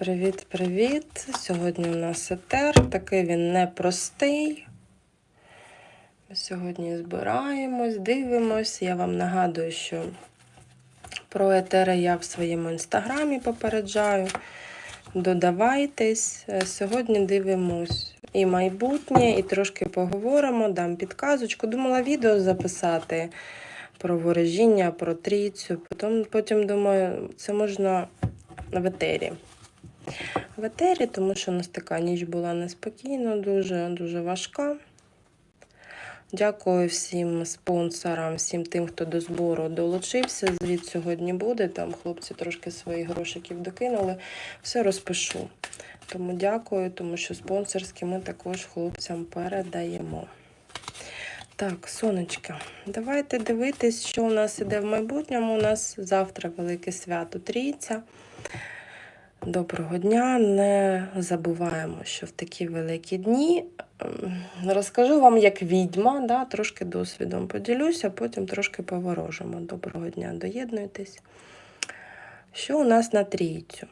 Привіт-привіт! Сьогодні у нас етер, такий він непростий. Ми сьогодні збираємось, дивимось. Я вам нагадую, що про етери я в своєму інстаграмі попереджаю. Додавайтесь. Сьогодні дивимось і майбутнє, і трошки поговоримо, дам підказочку. Думала відео записати про ворожіння, про трійцю. Потім, потім думаю, це можна в етері в етері, тому що у нас така ніч була неспокійна, дуже, дуже важка. Дякую всім спонсорам, всім тим, хто до збору долучився. Звіт сьогодні буде. Там хлопці трошки своїх грошиків докинули. Все розпишу. Тому дякую, тому що спонсорські ми також хлопцям передаємо. Так, сонечка, давайте дивитись, що у нас іде в майбутньому. У нас завтра велике свято Трійця. Доброго дня! Не забуваємо, що в такі великі дні ем, розкажу вам як відьма, да, трошки досвідом поділюся, потім трошки поворожимо. Доброго дня, доєднуйтесь. Що у нас на трійцю?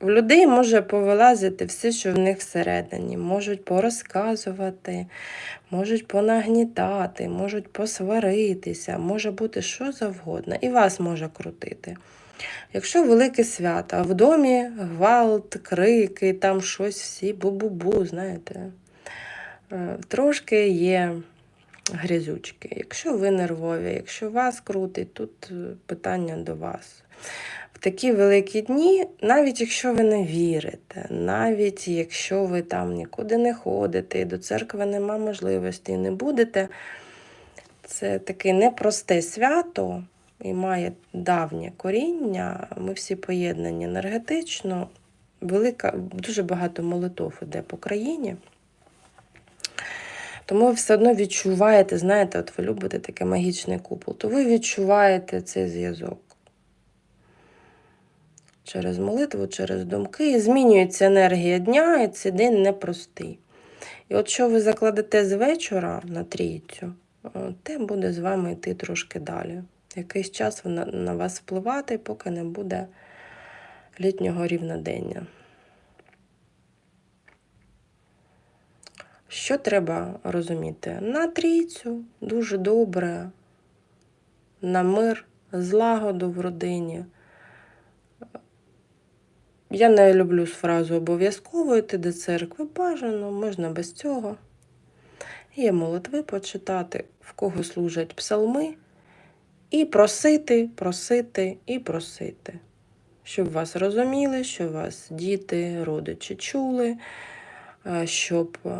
В людей може повилазити все, що в них всередині. Можуть порозказувати, можуть понагнітати, можуть посваритися, може бути що завгодно. І вас може крутити. Якщо велике свято, а в домі гвалт, крики, там щось всі бу-бу-бу, знаєте, е, трошки є грязючки. Якщо ви нервові, якщо вас крутить, тут е, питання до вас. В такі великі дні, навіть якщо ви не вірите, навіть якщо ви там нікуди не ходите, і до церкви нема можливості і не будете, це таке непросте свято і має давнє коріння. Ми всі поєднані енергетично. Велика, дуже багато молитов іде по країні. Тому ви все одно відчуваєте, знаєте, от ви любите такий магічний купол, то ви відчуваєте цей зв'язок. Через молитву, через думки. І змінюється енергія дня, і цей день непростий. І от що ви закладете з вечора на трійцю, те буде з вами йти трошки далі якийсь час вона на вас впливати, поки не буде літнього рівнодення. Що треба розуміти? На трійцю дуже добре, на мир, злагоду в родині. Я не люблю фразу обов'язково йти до церкви, бажано, можна без цього. Є молитви почитати, в кого служать псалми. І просити, просити і просити, щоб вас розуміли, щоб вас діти, родичі чули, е, щоб е,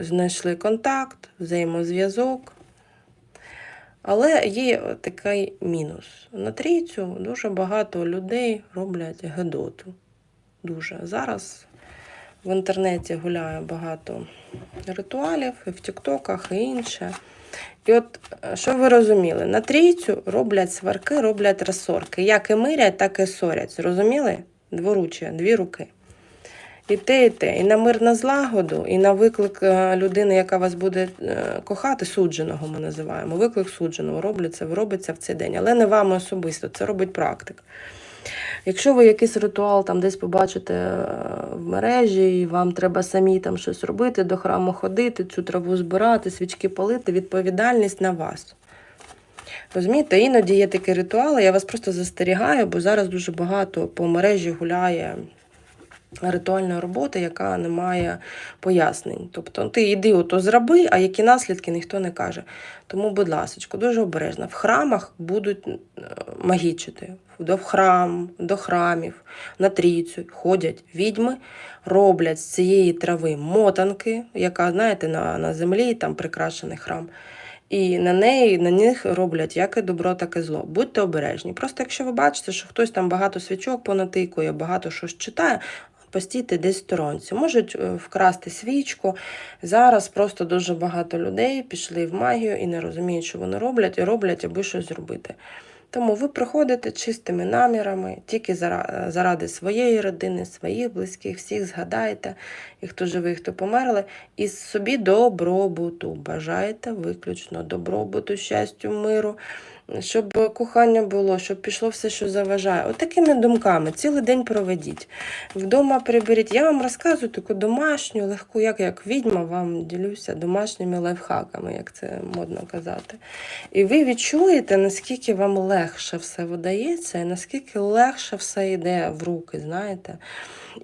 знайшли контакт, взаємозв'язок. Але є такий мінус. На трійцю дуже багато людей роблять гедоту. Дуже. Зараз в інтернеті гуляє багато ритуалів, і в Тіктоках і інше. І от, е, що ви розуміли, на трійцю роблять сварки, роблять розсорки. Як і мирять, так і сорять. Зрозуміли? Дворуччя, дві руки. І те, і те. І на мир на злагоду, і на виклик е, людини, яка вас буде е, кохати, судженого ми називаємо. Виклик судженого робиться, робиться в цей день. Але не вами особисто, це робить практик. Якщо ви якийсь ритуал там десь побачите е, в мережі, і вам треба самі там щось робити, до храму ходити, цю траву збирати, свічки палити, відповідальність на вас. Розумієте, іноді є такі ритуали, я вас просто застерігаю, бо зараз дуже багато по мережі гуляє ритуальної роботи, яка не має пояснень. Тобто ти йди ото зроби, а які наслідки ніхто не каже. Тому, будь ласка, дуже обережно. В храмах будуть е, магічити. До храм, до храмів, на трійцю ходять відьми, роблять з цієї трави мотанки, яка, знаєте, на на землі там прикрашений храм. І на неї, на них роблять як і добро, так і зло. Будьте обережні. Просто якщо ви бачите, що хтось там багато свічок понатикує, багато щось читає, постійте десь сторонці. Можуть е, вкрасти свічку. Зараз просто дуже багато людей пішли в магію і не розуміють, що вони роблять, і роблять, аби щось зробити. Тому ви приходите чистими намірами, тільки заради своєї родини, своїх близьких, всіх згадаєте, і хто живий, хто померли, і собі добробуту. Бажаєте виключно добробуту, щастю, миру, щоб кохання було, щоб пішло все, що заважає. От думками цілий день проведіть. Вдома приберіть. Я вам розказую таку домашню, легку, як як відьма, вам ділюся домашніми лайфхаками, як це модно казати. І ви відчуєте, наскільки вам легше все видається, і наскільки легше все йде в руки, знаєте.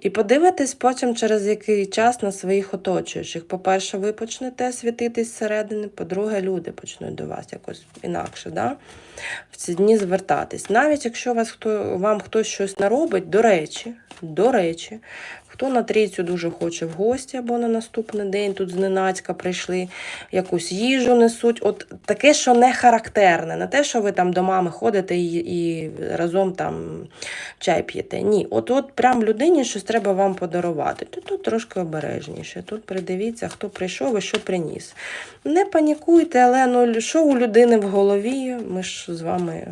І подивитесь потім через який час на своїх оточуючих. По-перше, ви почнете світитись зсередини, по-друге, люди почнуть до вас якось інакше. Да? В ці дні звертатись. Навіть якщо вас хто, вам хтось щось наробить, до речі, до речі, хто на трійцю дуже хоче в гості або на наступний день тут зненацька прийшли, якусь їжу несуть. От таке, що не характерне, не те, що ви там до мами ходите і, і разом там чай п'єте. Ні, от от прям людині щось треба вам подарувати. То тут трошки обережніше. Тут придивіться, хто прийшов і що приніс. Не панікуйте, але ну, що у людини в голові, ми ж з вами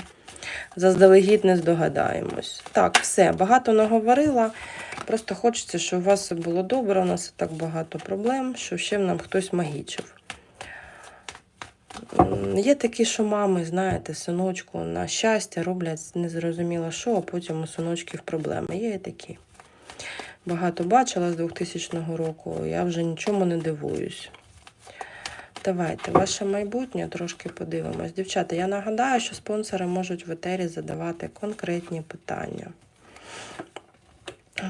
заздалегідь не здогадаємось. Так, все, багато наговорила. Просто хочеться, щоб у вас все було добре. У нас так багато проблем, що ще нам хтось магічив. Є такі, що мами, знаєте, синочку на щастя роблять незрозуміло що, а потім у синочків проблеми. Є і такі. Багато бачила з 2000 року, я вже нічому не дивуюсь. Давайте, ваше майбутнє трошки подивимось. Дівчата, я нагадаю, що спонсори можуть в етері задавати конкретні питання.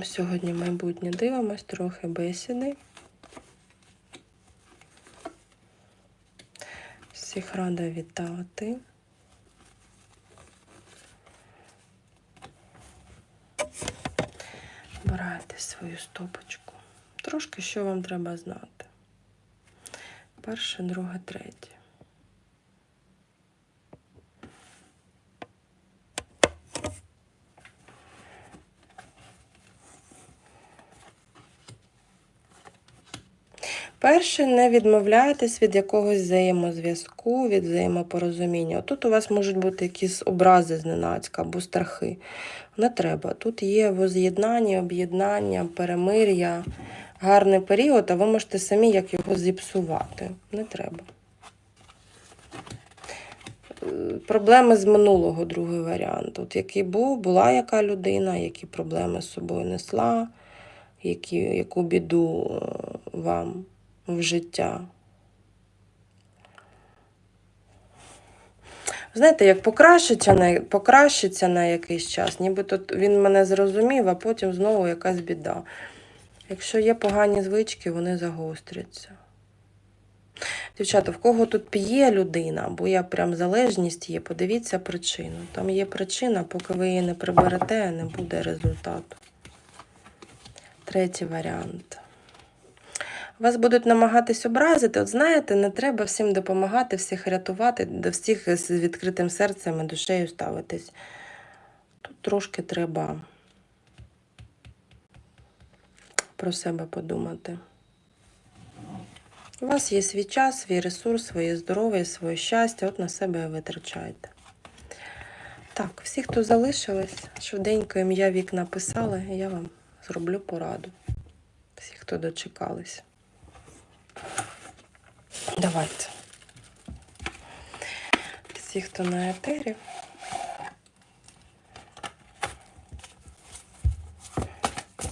Сьогодні майбутнє дивимось, трохи бесіди. Всіх рада вітати. Обирайте свою стопочку. Трошки що вам треба знати. Перше, друге, третє. Перше, не відмовляйтесь від якогось взаємозв'язку, від взаємопорозуміння. Тут у вас можуть бути якісь образи зненацька або страхи. Не треба. Тут є воз'єднання, об'єднання, перемир'я, гарний період, а ви можете самі як його зіпсувати. Не треба. Е, Проблеми з минулого, другий варіант. От який був, була яка людина, які проблеми з собою несла, які, яку біду е, вам в життя. Знаєте, як покращиться на, покращиться на якийсь час, нібито він мене зрозумів, а потім знову якась біда. Якщо є погані звички, вони загостряться. Дівчата, в кого тут п'є людина, бо я прям залежність є, подивіться причину. Там є причина, поки ви її не приберете, не буде результату. Третій варіант. Вас будуть намагатись образити. От знаєте, не треба всім допомагати, всіх рятувати, до всіх з відкритим серцем і душею ставитись. Тут трошки треба про себе подумати. У вас є свій час, свій ресурс, своє здоров'я, своє щастя. От на себе і витрачайте. Так, всі, хто залишились, швиденько ім'я вік написали, я вам зроблю пораду. Всі, хто дочекались. Давайте. Всі, хто на етері.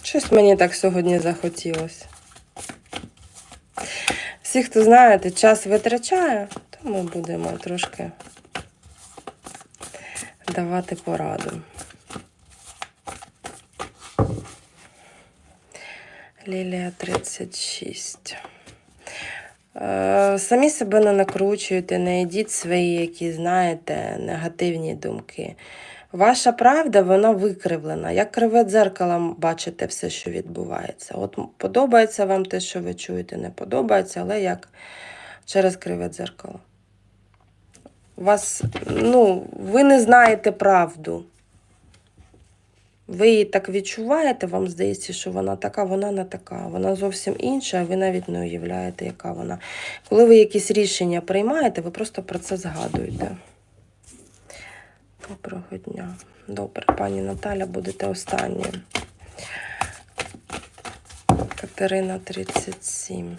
Щось мені так сьогодні захотілося. Всі, хто знаєте, час витрачає, то ми будемо трошки давати пораду. Лілія 36. Е, Самі себе не накручуйте, не йдіть свої, які, знаєте, негативні думки. Ваша правда, вона викривлена. Як криве дзеркало бачите все, що відбувається. От подобається вам те, що ви чуєте, не подобається, але як через криве дзеркало. Вас, ну, ви не знаєте правду. Ви її так відчуваєте, вам здається, що вона така, вона не така. Вона зовсім інша, а ви навіть не уявляєте, яка вона. Коли ви якісь рішення приймаєте, ви просто про це згадуєте. Доброго дня. Добре, пані Наталя, будете останні. Катерина 37.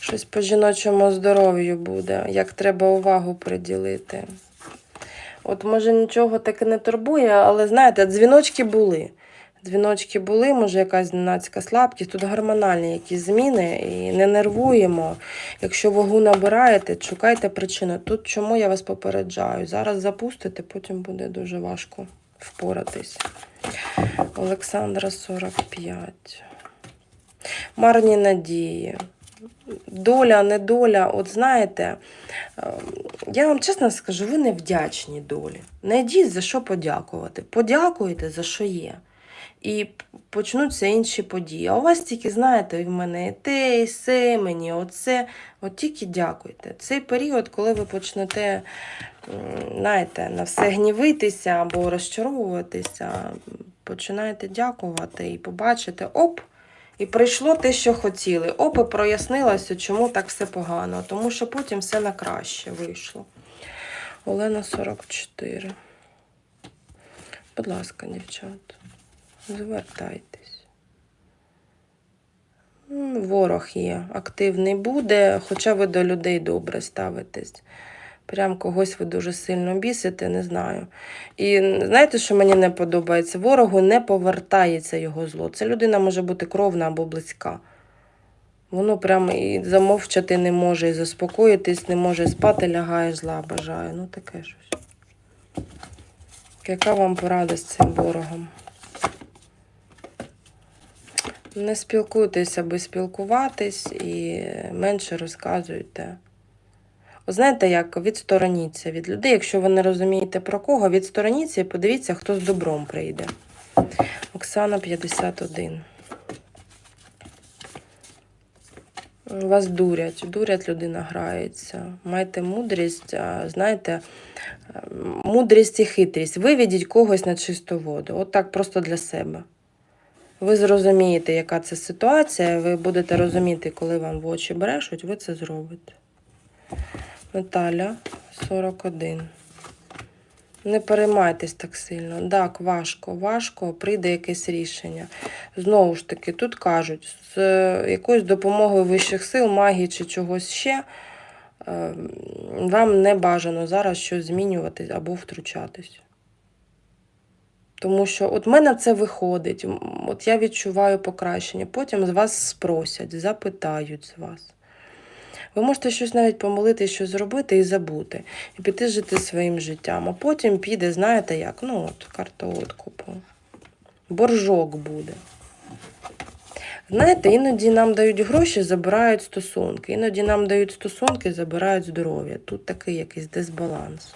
Щось по жіночому здоров'ю буде, як треба увагу приділити. От, може, нічого таке не турбує, але знаєте, дзвіночки були. Дзвіночки були, може, якась зненацька слабкість, тут гормональні якісь зміни і не нервуємо. Якщо вагу набираєте, шукайте причину. Тут чому я вас попереджаю? Зараз запустите, потім буде дуже важко впоратись. Олександра 45. Марні надії. Доля, недоля, от знаєте, е, я вам чесно скажу, ви не вдячні долі. Найдіть за що подякувати. Подякуйте за що є. І почнуться інші події. А у вас тільки, знаєте, в мене і те, і се, мені оце. От тільки дякуйте. Цей період, коли ви почнете, знаєте, на все гнівитися або розчаровуватися, починаєте дякувати і побачите, оп, і прийшло те, що хотіли. Оп, і прояснилося, чому так все погано. Тому що потім все на краще вийшло. Олена 44. Будь ласка, дівчата, звертайтесь. Ворог є, активний буде, хоча ви до людей добре ставитесь. Прям когось ви дуже сильно бісите, не знаю. І знаєте, що мені не подобається? Ворогу не повертається його зло. Це людина може бути кровна або близька. Воно прямо і замовчати не може, і заспокоїтись не може, спати лягає, зла бажає. Ну таке щось. Яка вам порада з цим ворогом? Не спілкуйтесь, аби спілкуватись і менше розказуйте. Знаєте, як відстороніться від людей. Якщо ви не розумієте про кого, відстороніться і подивіться, хто з добром прийде. Оксана 51. Вас дурять, дурять, людина грається. Майте мудрість, знаєте, мудрість і хитрість. Виведіть когось на чисту воду. От так просто для себе. Ви зрозумієте, яка це ситуація, ви будете розуміти, коли вам в очі брешуть, ви це зробите. Наталя 41. Не переймайтесь так сильно. Так, важко, важко, прийде якесь рішення. Знову ж таки, тут кажуть, з е, якоюсь допомогою вищих сил, магії чи чогось ще, е, вам не бажано зараз щось змінювати або втручатись. Тому що от мене це виходить, от я відчуваю покращення. Потім з вас спросять, запитають з вас. Ви можете щось навіть помолити, щось зробити і забути, і піти жити своїм життям. А потім піде, знаєте як? Ну, от карта откупу. Боржок буде. Знаєте, іноді нам дають гроші, забирають стосунки. Іноді нам дають стосунки, забирають здоров'я. Тут такий якийсь дисбаланс.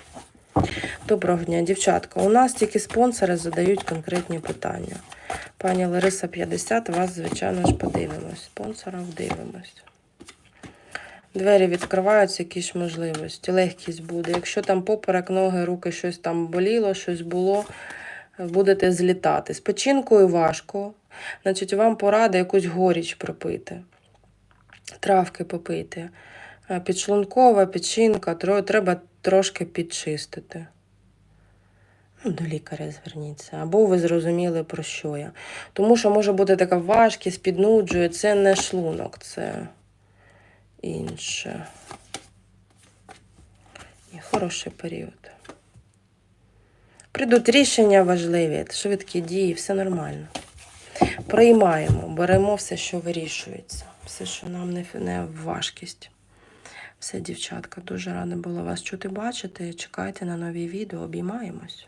Доброго дня, дівчатка. У нас тільки спонсори задають конкретні питання. Пані Лариса 50, вас, звичайно ж, подивимось. Спонсорів дивимось. Двері відкриваються, якісь можливості, легкість буде. Якщо там поперек, ноги, руки, щось там боліло, щось було, будете злітати. З печінкою важко. Значить, вам порада якусь горіч пропити, травки попити. Е, Підшлункова, печінка, треба трошки підчистити. Ну, до лікаря зверніться, або ви зрозуміли, про що я. Тому що може бути така важкість, піднуджує, це не шлунок, це інше. І хороший період. Прийдуть рішення важливі, швидкі дії, все нормально. Приймаємо, беремо все, що вирішується, все, що нам не, не важкість. Все, дівчатка, дуже рада була вас чути бачити. Чекайте на нові відео, обіймаємось.